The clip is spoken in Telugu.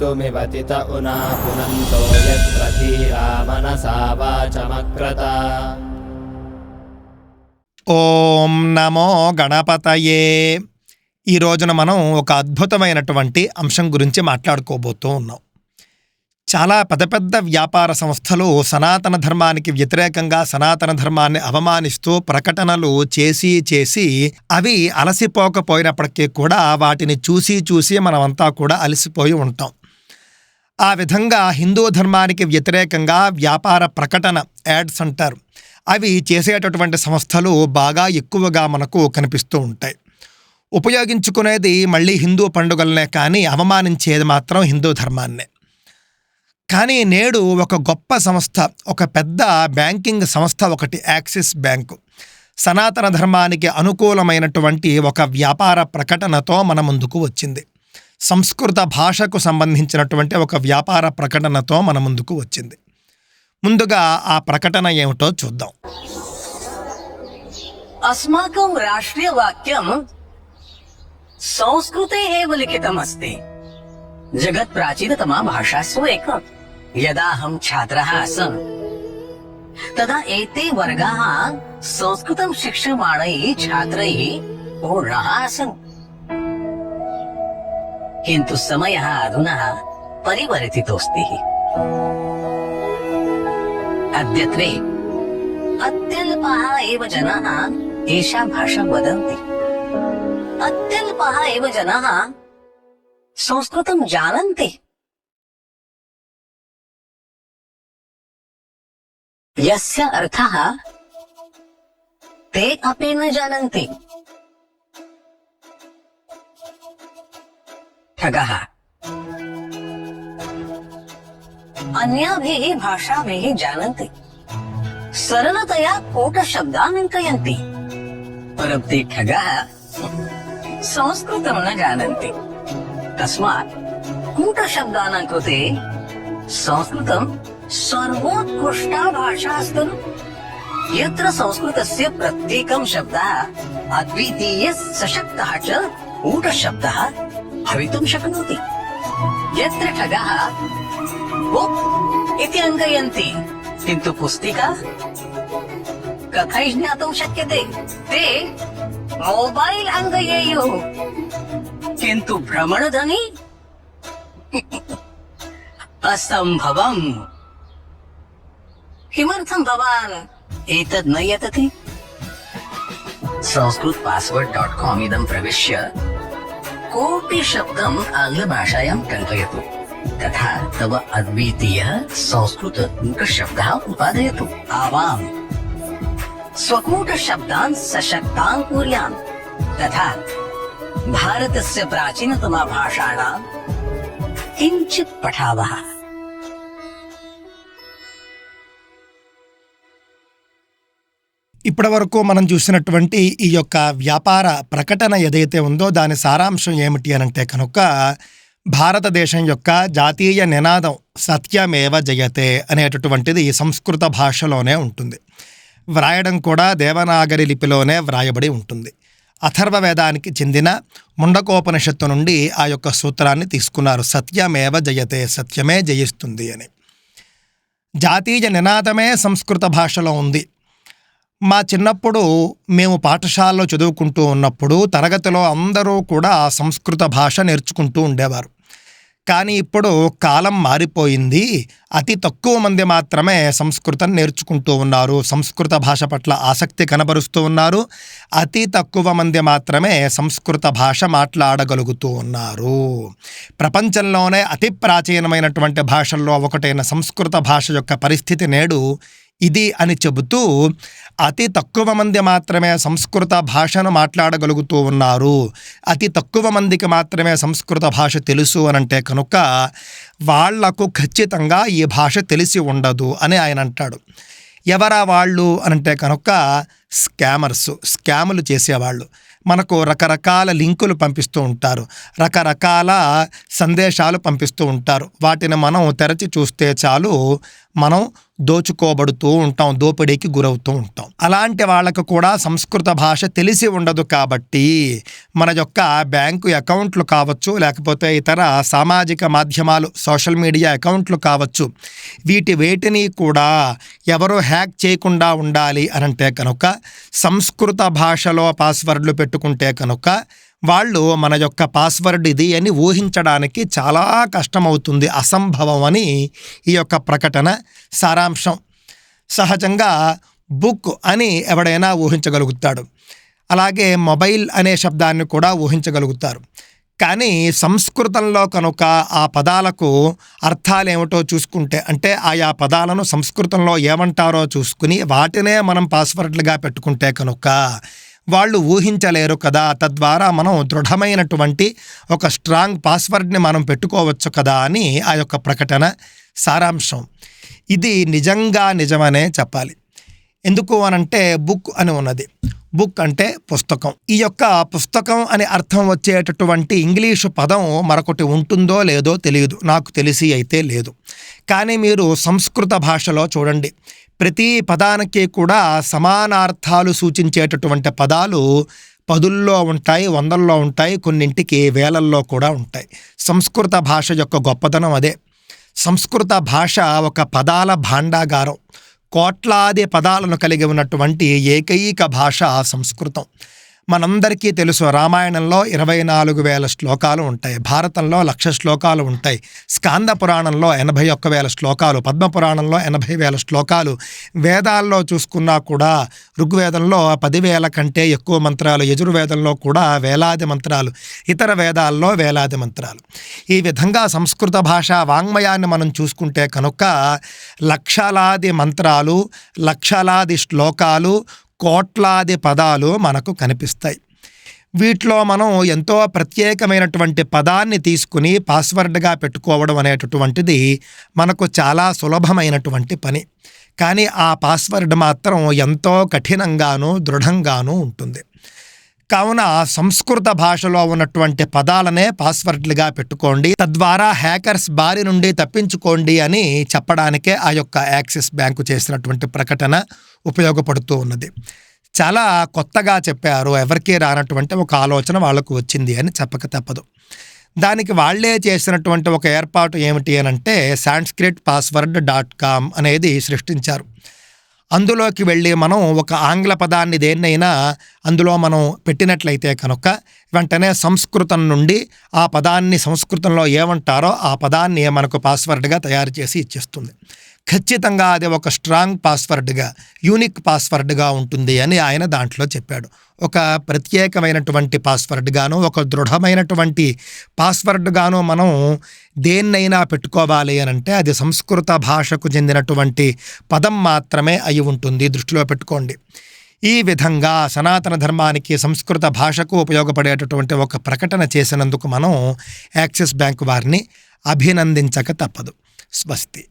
मृत्युमिवतित उना पुनन्तो यत्र धीरा मनसा वाचमक्रत ఓం నమో గణపతయే ఈ రోజున మనం ఒక అద్భుతమైనటువంటి అంశం గురించి మాట్లాడుకోబోతూ ఉన్నాం చాలా పెద్ద పెద్ద వ్యాపార సంస్థలు సనాతన ధర్మానికి వ్యతిరేకంగా సనాతన ధర్మాన్ని అవమానిస్తూ ప్రకటనలు చేసి చేసి అవి అలసిపోకపోయినప్పటికీ కూడా వాటిని చూసి చూసి మనమంతా కూడా అలసిపోయి ఉంటాం ఆ విధంగా హిందూ ధర్మానికి వ్యతిరేకంగా వ్యాపార ప్రకటన యాడ్స్ అంటారు. అవి చేసేటటువంటి సంస్థలు బాగా ఎక్కువగా మనకు కనిపిస్తూ ఉంటాయి. ఉపయోగించుకునేది మళ్ళీ హిందూ పండుగలనే కానీ అవమానించేది మాత్రం హిందూ ధర్మాన్నే. కానీ నేడు ఒక గొప్ప సంస్థ ఒక పెద్ద బ్యాంకింగ్ సంస్థ ఒకటి యాక్సిస్ బ్యాంకు. సనాతన ధర్మానికి అనుకూలమైనటువంటి ఒక వ్యాపార ప్రకటనతో మన ముందుకు వచ్చింది. సంస్కృత భాషకు సంబంధించినటువంటి ఒక వ్యాపార ప్రకటనతో మన ముందుకు వచ్చింది. ముందుగా ఆ ప్రకటన ఏమిటో చూద్దాం. అస్మాకం రాష్ట్రీయ వాక్యం సంస్కృతే ఏవ లిఖితం అస్తి జగత్ ప్రాచీనతమా భాషాసు ఏకం యదాహం ఛాత్ర ఆసమ్ తదా ఏతే వర్గా సంస్కృతం శిక్షమాణై ఛాత్రై పూర్ణ ఆసన్. किन्तु समयः अधुना परिवर्तितोऽस्ति अद्यत्वे अत्यल्पाः एव जनाः एषा भाषा वदन्ति। अत्यल्पाः एव जनाः संस्कृतं जानन्ति। यस्य अर्थः ते अपि न जानन्ति। ठगः। अन्याभिः भाषाभिः जानन्ति। सरलतया कूटशब्दान् अङ्कयन्ति परं ते ठगाः संस्कृतं न जानन्ति। तस्मात् कूटशब्दानां कृते संस्कृतं सर्वोत्कृष्टा भाषा अस्ति यत्र संस्कृतस्य प्रत्येकं शब्दः अद्वितीय सशक्तः च कूटशब्दः। भवितुं शक्नोति। यत्र खगः बुक् इति अङ्कयन्ति। किन्तु पुस्तिका कथै ज्ञातुं शक्यते? ते मोबैल् अङ्कयेयुः। किन्तु भ्रमणध्वनि? असम्भवम्। किमर्थं भवान् एतद् न यतति? संस्कृत पास्वर्ड् डाट् काम् इदं प्रविश्य कोऽपि शब्दम् आङ्ग्लभाषायां टङ्कयतु तथा तव अद्वितीयः संस्कृतकूटशब्दः उत्पादयतु आवाम्। स्वकूटशब्दान् सशक्तान् कुर्यान् तथा भारतस्य प्राचीनतमा भाषाणां किञ्चित् पठावः। ఇప్పటివరకు మనం చూసినటువంటి ఈ యొక్క వ్యాపార ప్రకటన ఏదైతే ఉందో దాని సారాంశం ఏమిటి అనంటే కనుక భారతదేశం యొక్క జాతీయ నినాదం సత్యమేవ జయతే అనేటటువంటిది సంస్కృత భాషలోనే ఉంటుంది. వ్రాయడం కూడా దేవనాగరి లిపిలోనే వ్రాయబడి ఉంటుంది. అథర్వ వేదానికి చెందిన ముండకోపనిషత్తు నుండి ఆ యొక్క సూత్రాన్ని తీసుకున్నారు. సత్యమేవ జయతే సత్యమే జయిస్తుంది అని. జాతీయ నినాదమే సంస్కృత భాషలో ఉంది. మా చిన్నప్పుడు మేము పాఠశాలలో చదువుకుంటూ ఉన్నప్పుడు తరగతిలో అందరూ కూడా సంస్కృత భాష నేర్చుకుంటూ ఉండేవారు. కానీ ఇప్పుడు కాలం మారిపోయింది. అతి తక్కువ మంది మాత్రమే సంస్కృతం నేర్చుకుంటూ ఉన్నారు. సంస్కృత భాష పట్ల ఆసక్తి కనబరుస్తూ ఉన్నారు. అతి తక్కువ మంది మాత్రమే సంస్కృత భాష మాట్లాడగలుగుతూ ఉన్నారు. ప్రపంచంలోనే అతి ప్రాచీనమైనటువంటి భాషల్లో ఒకటైన సంస్కృత భాష యొక్క పరిస్థితి నేడు ఇది అని చెబుతూ అతి తక్కువ మంది మాత్రమే సంస్కృత భాషను మాట్లాడగలుగుతూ ఉన్నారు. అతి తక్కువ మందికి మాత్రమే సంస్కృత భాష తెలుసు అనంటే కనుక వాళ్ళకు ఖచ్చితంగా ఈ భాష తెలిసి ఉండదు అని ఆయన అంటాడు. ఎవరా వాళ్ళు అనంటే కనుక స్కామర్స్ స్కాములు చేసేవాళ్ళు. మనకు రకరకాల లింకులు పంపిస్తూ ఉంటారు. రకరకాల సందేశాలు పంపిస్తూ ఉంటారు. వాటిని మనం తెరచి చూస్తే చాలు మనం దోచుకోబడుతూ ఉంటాం దోపిడీకి గురవుతూ ఉంటాం. అలాంటి వాళ్ళకు కూడా సంస్కృత భాష తెలిసి ఉండదు కాబట్టి మన యొక్క బ్యాంకు అకౌంట్లు కావచ్చు లేకపోతే ఇతర సామాజిక మాధ్యమాలు సోషల్ మీడియా అకౌంట్లు కావచ్చు వీటి వేటిని కూడా ఎవరు హ్యాక్ చేయకుండా ఉండాలి అనంటే కనుక సంస్కృత భాషలో పాస్వర్డ్లు పెట్టుకుంటే కనుక వాళ్ళు మన యొక్క పాస్వర్డ్ ఇది అని ఊహించడానికి చాలా కష్టమవుతుంది అసంభవం అని ఈ యొక్క ప్రకటన సారాంశం. సహజంగా బుక్ అని ఎవడైనా ఊహించగలుగుతాడు. అలాగే మొబైల్ అనే శబ్దాన్ని కూడా ఊహించగలుగుతారు. కానీ సంస్కృతంలో కనుక ఆ పదాలకు అర్థాలేమిటో చూసుకుంటే అంటే ఆయా పదాలను సంస్కృతంలో ఏమంటారో చూసుకుని వాటినే మనం పాస్వర్డ్లుగా పెట్టుకుంటే కనుక వాళ్ళు ఊహించలేరు కదా. తద్వారా మనం దృఢమైనటువంటి ఒక స్ట్రాంగ్ పాస్వర్డ్ని మనం పెట్టుకోవచ్చు కదా అని ఆ యొక్క ప్రకటన సారాంశం. ఇది నిజంగా నిజమనే చెప్పాలి. ఎందుకు అనంటే బుక్ అని ఉన్నది. బుక్ అంటే పుస్తకం. ఈ యొక్క పుస్తకం అని అర్థం వచ్చేటటువంటి ఇంగ్లీషు పదం మరొకటి ఉంటుందో లేదో తెలియదు. నాకు తెలిసి అయితే లేదు. కానీ మీరు సంస్కృత భాషలో చూడండి. ప్రతి పదానికి కూడా సమానార్థాలు సూచించేటటువంటి పదాలు పదుల్లో ఉంటాయి వందల్లో ఉంటాయి కొన్నింటికి వేలల్లో కూడా ఉంటాయి. సంస్కృత భాష యొక్క గొప్పతనం అదే. సంస్కృత భాష ఒక పదాల భాండాగారం. కోట్లాది పదాలను కలిగి ఉన్నటువంటి ఏకైక భాష సంస్కృతం. మనందరికీ తెలుసు రామాయణంలో ఇరవై నాలుగు వేల శ్లోకాలు ఉంటాయి. భారతంలో లక్ష శ్లోకాలు ఉంటాయి. స్కాంద పురాణంలో ఎనభై ఒక్క వేల శ్లోకాలు పద్మపురాణంలో ఎనభై వేల శ్లోకాలు. వేదాల్లో చూసుకున్నా కూడా ఋగ్వేదంలో పదివేల కంటే ఎక్కువ మంత్రాలు యజుర్వేదంలో కూడా వేలాది మంత్రాలు ఇతర వేదాల్లో వేలాది మంత్రాలు. ఈ విధంగా సంస్కృత భాష వాంగ్మయాన్ని మనం చూసుకుంటే కనుక లక్షలాది మంత్రాలు లక్షలాది శ్లోకాలు కోట్లాది పదాలు మనకు కనిపిస్తాయి. వీటిలో మనం ఎంతో ప్రత్యేకమైనటువంటి పదాన్ని తీసుకుని పాస్వర్డ్గా పెట్టుకోవడం అనేటటువంటిది మనకు చాలా సులభమైనటువంటి పని. కానీ ఆ పాస్వర్డ్ మాత్రం ఎంతో కఠినంగాను దృఢంగానూ ఉంటుంది. కావున సంస్కృత భాషలో ఉన్నటువంటి పదాలనే పాస్వర్డ్లుగా పెట్టుకోండి. తద్వారా హ్యాకర్స్ బారి నుండి తప్పించుకోండి అని చెప్పడానికే ఆ యొక్క యాక్సిస్ బ్యాంకు చేసినటువంటి ప్రకటన ఉపయోగపడుతూ ఉన్నది. చాలా కొత్తగా చెప్పారు ఎవరికీ రానటువంటి ఒక ఆలోచన వాళ్ళకు వచ్చింది అని చెప్పక తప్పదు. దానికి వాళ్ళే చేసినటువంటి ఒక ఏర్పాటు ఏమిటి అని అంటే సాంస్క్రిట్ పాస్వర్డ్ డాట్ కామ్ అనేది సృష్టించారు. అందులోకి వెళ్ళి మనం ఒక ఆంగ్ల పదాన్ని దేన్నైనా అందులో మనం పెట్టినట్లయితే కనుక వెంటనే సంస్కృతం నుండి ఆ పదాన్ని సంస్కృతంలో ఏమంటారో ఆ పదాన్ని మనకు పాస్వర్డ్గా తయారు చేసి ఇచ్చేస్తుంది. ఖచ్చితంగా అది ఒక స్ట్రాంగ్ పాస్వర్డ్గా యూనిక్ పాస్వర్డ్గా ఉంటుంది అని ఆయన దాంట్లో చెప్పాడు. ఒక ప్రత్యేకమైనటువంటి పాస్వర్డ్గాను ఒక దృఢమైనటువంటి పాస్వర్డ్గాను మనం దేన్నైనా పెట్టుకోవాలి అని అంటే అది సంస్కృత భాషకు చెందినటువంటి పదం మాత్రమే అయి ఉంటుంది దృష్టిలో పెట్టుకోండి. ఈ విధంగా సనాతన ధర్మానికి సంస్కృత భాషకు ఉపయోగపడేటటువంటి ఒక ప్రకటన చేసినందుకు మనం యాక్సిస్ బ్యాంక్ వారిని అభినందించక తప్పదు. స్వస్తి.